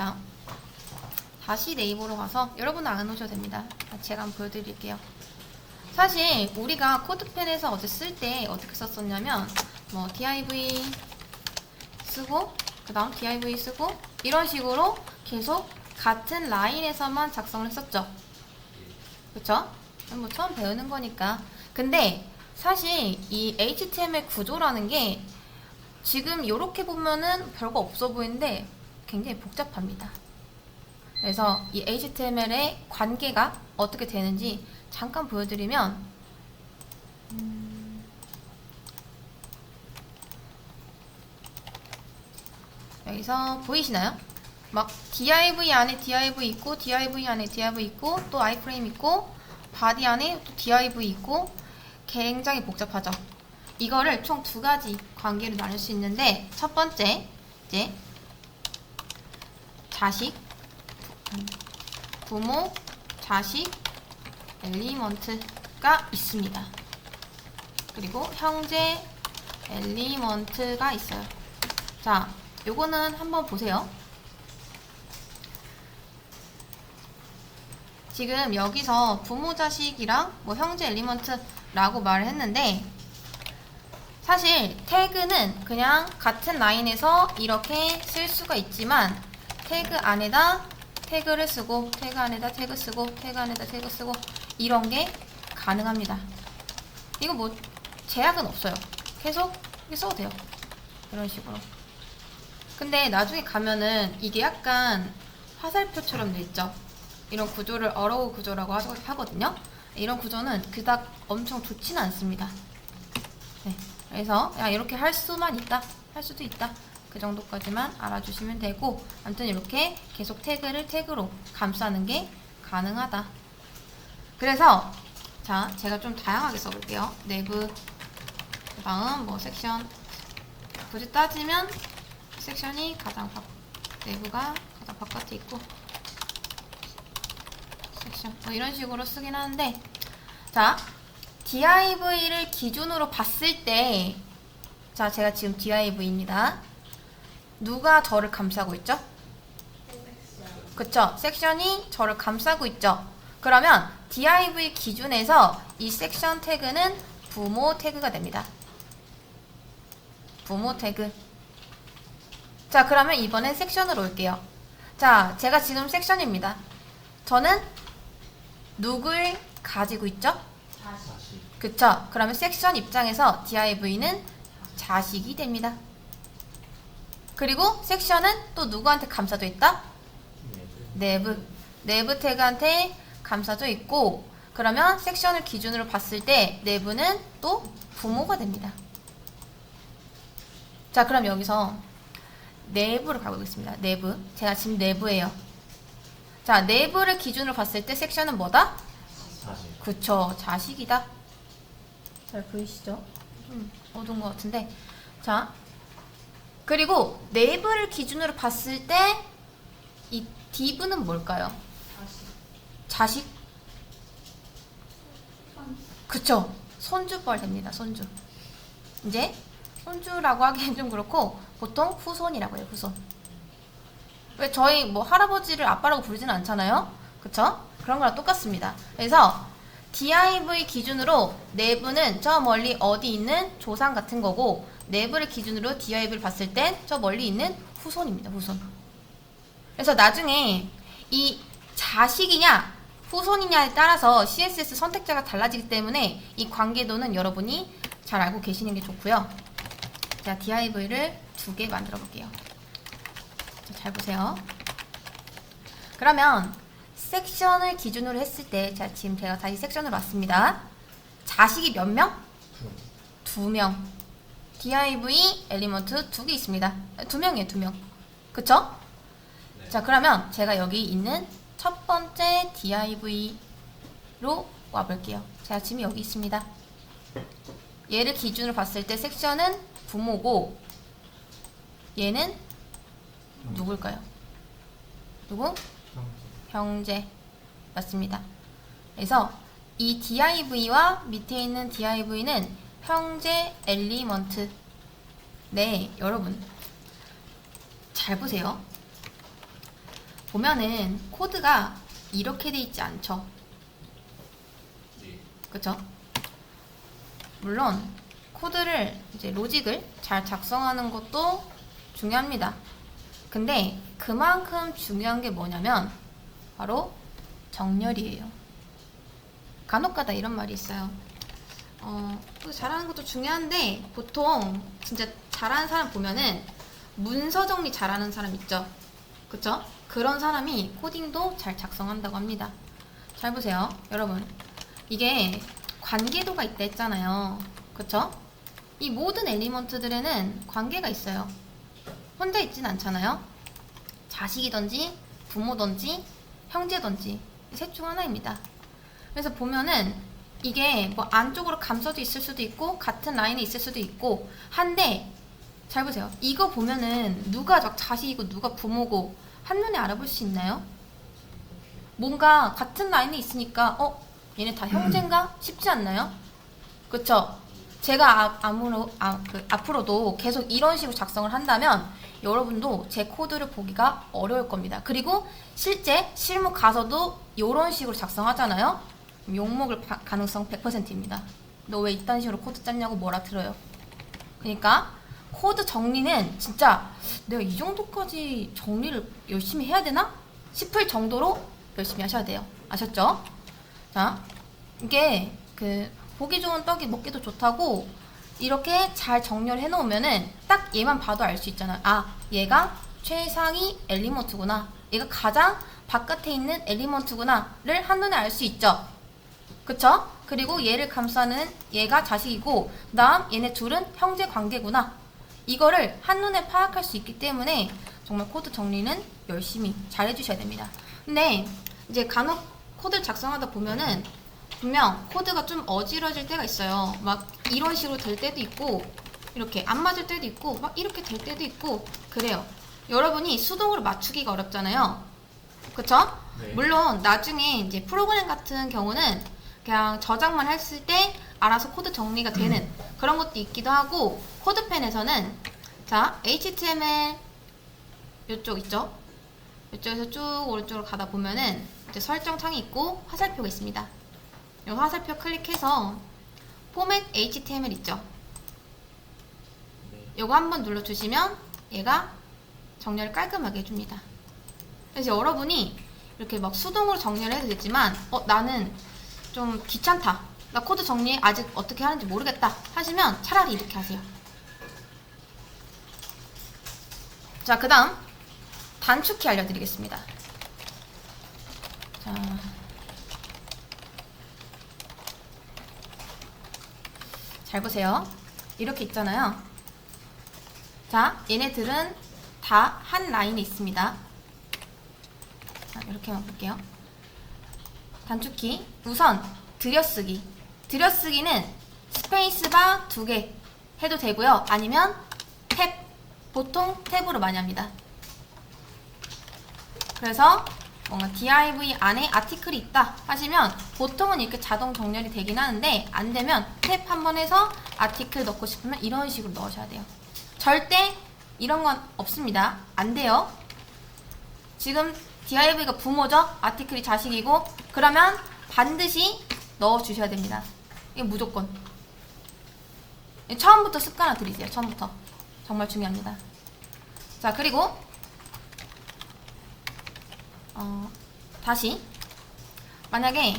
자, 다시 네이버로 가서 여러분은 안 오셔도 됩니다. 제가 한번 보여드릴게요. 사실 우리가 코드펜에서 어제 쓸 때 어떻게 썼었냐면 뭐 div 쓰고 그 다음 div 쓰고 이런 식으로 계속 같은 라인에서만 작성을 했었죠. 그쵸? 뭐 처음 배우는 거니까. 근데 사실 이 HTML 구조라는 게 지금 이렇게 보면은 별거 없어 보이는데 굉장히 복잡합니다. 그래서 이 HTML의 관계가 어떻게 되는지 잠깐 보여드리면 음, 여기서 보이시나요? 막 div 안에 div 있고 div 안에 div 있고 또 iframe 있고 바디 안에 또 div 있고 굉장히 복잡하죠. 이거를 총 두 가지 관계로 나눌 수 있는데 첫 번째 이제 자식 부모 자식 엘리먼트가 있습니다. 그리고 형제 엘리먼트가 있어요. 자, 요거는 한번 보세요. 지금 여기서 부모 자식이랑 뭐 형제 엘리먼트라고 말을 했는데 사실 태그는 그냥 같은 라인에서 이렇게 쓸 수가 있지만 태그 안에다 태그를 쓰고 태그 안에다 태그 쓰고 태그 안에다 태그 쓰고 이런 게 가능합니다. 이거 뭐 제약은 없어요. 계속 이렇게 써도 돼요. 이런 식으로. 근데 나중에 가면은 이게 약간 화살표처럼 돼 있죠. 이런 구조를 어로우 구조라고 하- 하거든요. 이런 구조는 그닥 엄청 좋지는 않습니다. 네. 그래서 야 이렇게 할 수만 있다. 할 수도 있다. 그 정도까지만 알아주시면 되고 아무튼 이렇게 계속 태그를 태그로 감싸는 게 가능하다. 그래서 자 제가 좀 다양하게 써볼게요. 내부 그 다음 뭐 섹션 굳이 따지면 섹션이 가장 바, 내부가 가장 바깥에 있고 섹션 뭐 이런 식으로 쓰긴 하는데 자 div를 기준으로 봤을 때 자, 제가 지금 div입니다. 누가 저를 감싸고 있죠? 그쵸? 섹션이 저를 감싸고 있죠? 그러면 div 기준에서 이 섹션 태그는 부모 태그가 됩니다. 부모 태그. 자, 그러면 이번엔 섹션으로 올게요. 자, 제가 지금 섹션입니다. 저는 누굴 가지고 있죠? 자식 그쵸? 그러면 섹션 입장에서 div는 자식이 됩니다. 그리고 섹션은 또 누구한테 감싸져 있다? 내부. 내부 태그한테 감싸져 있고, 그러면 섹션을 기준으로 봤을 때 내부는 또 부모가 됩니다. 자, 그럼 여기서 내부를 가보겠습니다. 내부. 제가 지금 내부예요. 자, 내부를 기준으로 봤을 때 섹션은 뭐다? 자식 그쵸 자식이다 잘 보이시죠? 좀 어두운 것 같은데 자 그리고 내부를 기준으로 봤을 때 이 div는 뭘까요? 자식. 그쵸. 손주뻘 됩니다 손주. 이제 손주라고 하기엔 좀 그렇고 보통 후손이라고 해요 후손. 왜 저희 뭐 할아버지를 아빠라고 부르지는 않잖아요? 그쵸? 그런 거랑 똑같습니다. 그래서 div 기준으로 내부는 저 멀리 어디 있는 조상 같은 거고 내부를 기준으로 div를 봤을 땐 저 멀리 있는 후손입니다 후손 그래서 나중에 이 자식이냐 후손이냐에 따라서 CSS 선택자가 달라지기 때문에 이 관계도는 여러분이 잘 알고 계시는 게 좋고요. 자, div를 두 개 만들어 볼게요. 자, 잘 보세요. 그러면 섹션을 기준으로 했을 때, 자, 지금 제가 다시 섹션으로 왔습니다. 자식이 몇 명? 두 명. Div 엘리먼트 두 개 있습니다. 두 명이에요, 두 명. 그쵸? 자, 그러면 제가 여기 있는 첫 번째 div로 와볼게요. 제가 지금 여기 있습니다. 얘를 기준으로 봤을 때 섹션은 부모고 얘는 누굴까요? 누구? 형제 맞습니다. 그래서 이 div와 밑에 있는 div는 형제 엘리먼트 네 여러분 잘 보세요. 보면은 코드가 이렇게 돼 있지 않죠. 네. 그쵸? 물론 코드를 이제 로직을 잘 작성하는 것도 중요합니다. 근데 그만큼 중요한 게 뭐냐면 바로 정렬이에요. 간혹가다 이런 말이 있어요. 어, 코드 잘하는 것도 중요한데 보통 진짜 잘하는 사람 보면은 문서 정리 잘하는 사람 있죠. 그쵸? 그런 사람이 코딩도 잘 작성한다고 합니다. 잘 보세요. 여러분. 이게 관계도가 있다 했잖아요. 그쵸? 이 모든 엘리먼트들에는 관계가 있어요. 혼자 있진 않잖아요. 자식이든지 부모든지 형제든지 셋 중 하나입니다. 그래서 보면은 이게 뭐 안쪽으로 감싸져 있을 수도 있고 같은 라인에 있을 수도 있고 한데 잘 보세요. 이거 보면은 누가 막 자식이고 누가 부모고 한눈에 알아볼 수 있나요? 뭔가 같은 라인에 있으니까 어 얘네 다 형제인가 싶지 않나요? 그쵸? 제가 아, 아무로, 아, 그, 앞으로도 계속 이런 식으로 작성을 한다면 여러분도 제 코드를 보기가 어려울 겁니다. 그리고 실제 실무 가서도 이런 식으로 작성하잖아요? 욕먹을 바- 가능성 100%입니다. 너 왜 이딴 식으로 코드 짰냐고 뭐라 들어요. 그러니까 코드 정리는 진짜 내가 이 정도까지 정리를 열심히 해야 되나? 싶을 정도로 열심히 하셔야 돼요. 아셨죠? 자, 이게 그 보기 좋은 떡이 먹기도 좋다고 이렇게 잘 정렬해 놓으면은 딱 얘만 봐도 알 수 있잖아요. 아, 얘가 최상위 엘리먼트구나. 얘가 가장 바깥에 있는 엘리먼트구나를 한눈에 알 수 있죠. 그쵸? 그리고 얘를 감싸는 얘가 자식이고 그다음 얘네 둘은 형제 관계구나. 이거를 한눈에 파악할 수 있기 때문에 정말 코드 정리는 열심히 잘 해주셔야 됩니다. 근데 이제 간혹 코드를 작성하다 보면은 분명 코드가 좀 어지러질 때가 있어요. 막 이런 식으로 될 때도 있고 이렇게 안 맞을 때도 있고 막 이렇게 될 때도 있고 그래요. 여러분이 수동으로 맞추기가 어렵잖아요. 그쵸? 네. 물론 나중에 이제 프로그램 같은 경우는 그냥 저장만 했을 때 알아서 코드 정리가 되는 그런 것도 있기도 하고 코드펜에서는 자 HTML 이쪽 있죠? 이쪽에서 쭉 오른쪽으로 가다 보면은 이제 설정 창이 있고 화살표가 있습니다. 이 화살표 클릭해서 포맷 HTML 있죠? 네. 요거 한번 눌러주시면 얘가 정렬을 깔끔하게 해줍니다. 그래서 여러분이 이렇게 막 수동으로 정렬을 해도 되지만 어 나는 좀 귀찮다. 나 코드 정리 아직 어떻게 하는지 모르겠다 하시면 차라리 이렇게 하세요. 자, 그 다음 단축키 알려드리겠습니다. 자, 잘 보세요. 이렇게 있잖아요. 자, 얘네들은 다 한 라인에 있습니다. 자, 이렇게만 볼게요. 단축키. 우선, 들여쓰기. 들여쓰기는 스페이스바 두 개 해도 되고요. 아니면 탭. 보통 탭으로 많이 합니다. 그래서 뭔가 div 안에 아티클이 있다 하시면 보통은 이렇게 자동 정렬이 되긴 하는데 안 되면 탭 한 번 해서 아티클 넣고 싶으면 이런 식으로 넣으셔야 돼요. 절대 이런 건 없습니다. 안 돼요. 지금 div가 부모죠? 아티클이 자식이고 그러면 반드시 넣어 주셔야 됩니다. 이게 무조건. 처음부터 습관을 들이세요. 처음부터. 정말 중요합니다. 자, 그리고 어, 다시 만약에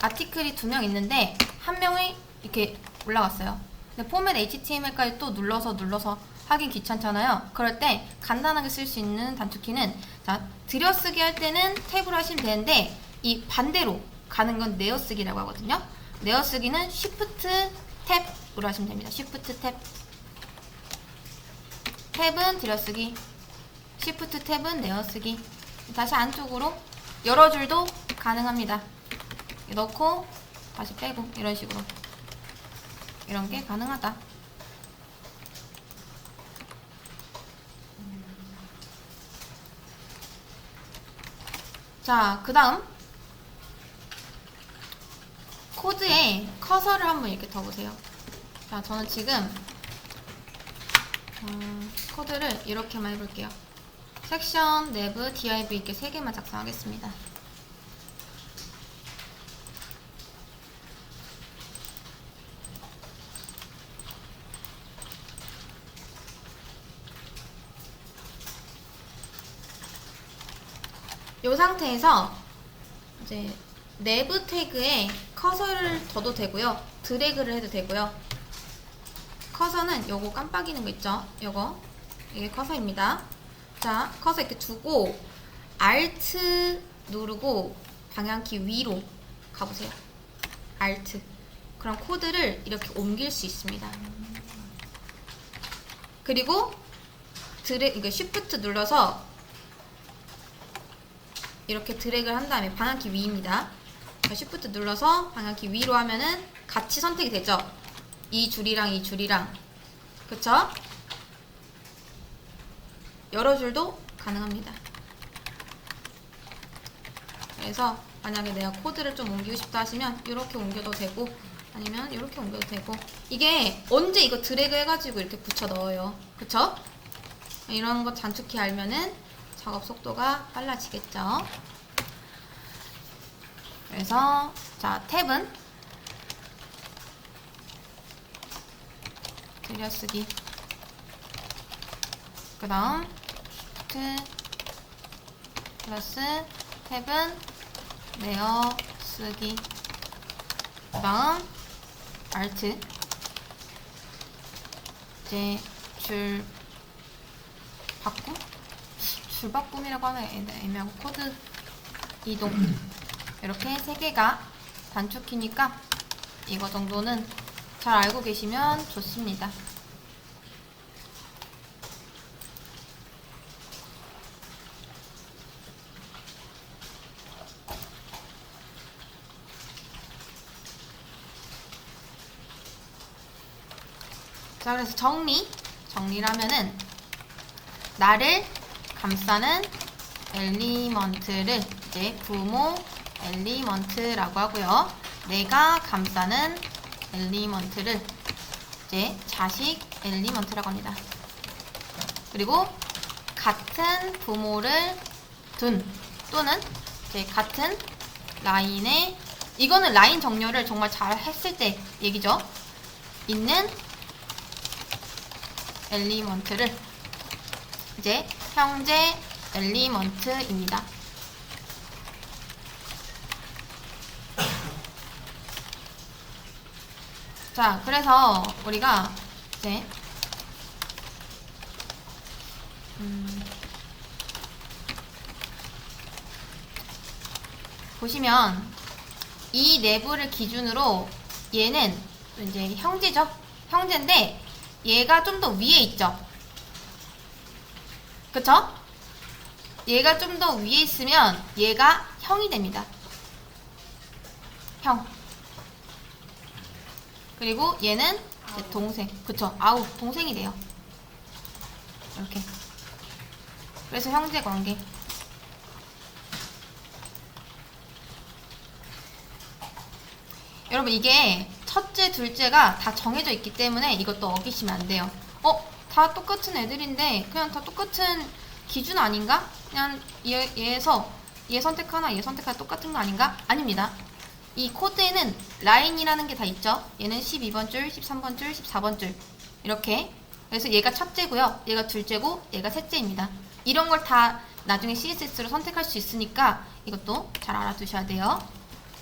아티클이 두 명 있는데 한 명이 이렇게 올라갔어요. 근데 포맷 HTML까지 또 눌러서 눌러서 하긴 귀찮잖아요. 그럴 때 간단하게 쓸 수 있는 단축키는 자 들여쓰기 할 때는 탭으로 하시면 되는데 이 반대로 가는 건 내어쓰기라고 하거든요. 내어쓰기는 Shift 탭으로 하시면 됩니다. Shift 탭 탭은 들여쓰기 Shift 탭은 내어쓰기 다시 안쪽으로 여러 줄도 가능합니다. 넣고 다시 빼고 이런 식으로 이런 게 가능하다. 자, 그 다음 코드에 커서를 한번 이렇게 둬보세요. 자, 저는 지금 어, 코드를 이렇게만 해볼게요. 섹션, 내부, div 이렇게 세 개만 작성하겠습니다. 이 상태에서 이제 내부 태그에 커서를 둬도 되고요. 드래그를 해도 되고요. 커서는 요거 깜빡이는 거 있죠? 요거 이게 커서입니다. 자, 커서 이렇게 두고 Alt 누르고 방향키 위로 가보세요. Alt. 그럼 코드를 이렇게 옮길 수 있습니다. 그리고 드래 이거 Shift 눌러서 이렇게 드래그를 한 다음에 방향키 위입니다. 자, Shift 눌러서 방향키 위로 하면은 같이 선택이 되죠. 이 줄이랑 이 줄이랑 그쵸? 여러 줄도 가능합니다. 그래서 만약에 내가 코드를 좀 옮기고 싶다 하시면 이렇게 옮겨도 되고 아니면 이렇게 옮겨도 되고 이게 언제 이거 드래그 해가지고 이렇게 붙여 넣어요. 그쵸? 이런 거 단축키 알면은 작업 속도가 빨라지겠죠. 그래서 자 탭은 들여쓰기 그 다음 트 플러스 탭은 내어 쓰기 그 다음 알트 이제 줄 바꿈? 줄 바꿈이라고 하면 애- 애매하고 코드 이동 이렇게 세 개가 단축키니까 이거 정도는 잘 알고 계시면 좋습니다. 자, 그래서 정리. 정리라면은 나를 감싸는 엘리먼트를 이제 부모 엘리먼트라고 하고요. 내가 감싸는 엘리먼트를 이제 자식 엘리먼트라고 합니다. 그리고 같은 부모를 둔 또는 이제 같은 라인에 이거는 라인 정렬을 정말 잘 했을 때 얘기죠. 있는 엘리먼트를 이제 형제 엘리먼트입니다. 자, 그래서 우리가 이제 음, 보시면 이 내부를 기준으로 얘는 이제 형제죠. 형제인데 얘가 좀 더 위에 있죠. 그쵸? 얘가 좀 더 위에 있으면 얘가 형이 됩니다. 형. 그리고 얘는 동생. 그쵸? 아우, 동생이 돼요. 이렇게. 그래서 형제 관계. 여러분 이게 첫째, 둘째가 다 정해져 있기 때문에 이것도 어기시면 안 돼요. 어? 다 똑같은 애들인데 그냥 다 똑같은 기준 아닌가? 그냥 얘, 얘에서 얘 선택하나 얘 선택하나 똑같은 거 아닌가? 아닙니다. 이 코드에는 라인이라는 게 다 있죠. 얘는 12번 줄, 13번 줄, 14번 줄 이렇게 그래서 얘가 첫째고요. 얘가 둘째고 얘가 셋째입니다. 이런 걸 다 나중에 CSS로 선택할 수 있으니까 이것도 잘 알아두셔야 돼요.